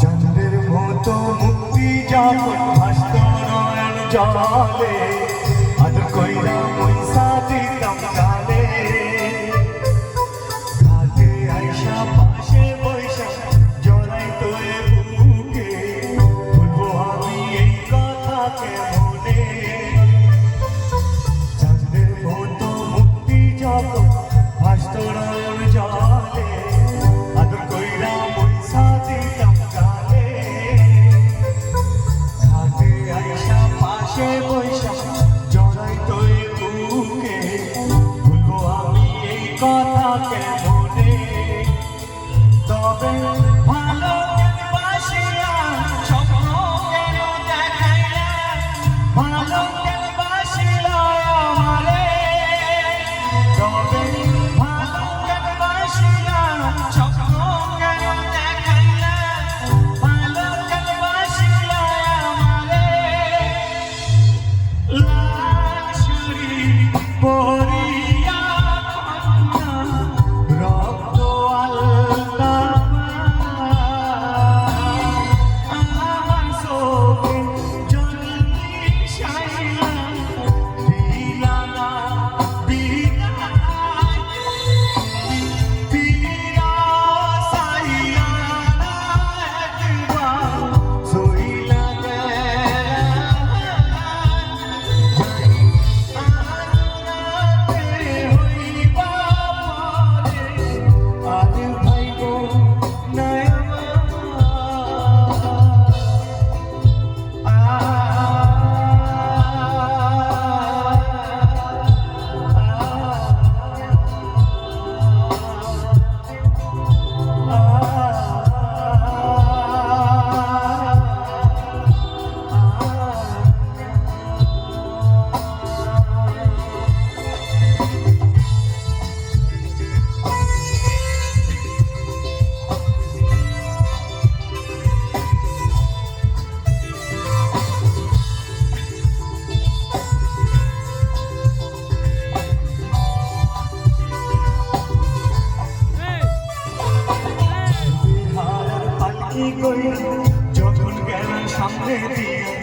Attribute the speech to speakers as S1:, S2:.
S1: চন্দ্রের মতো মুক্তি যাপন ভাস্কর জলে strawberry. করে যখন গেলাম সামনে দিয়ে।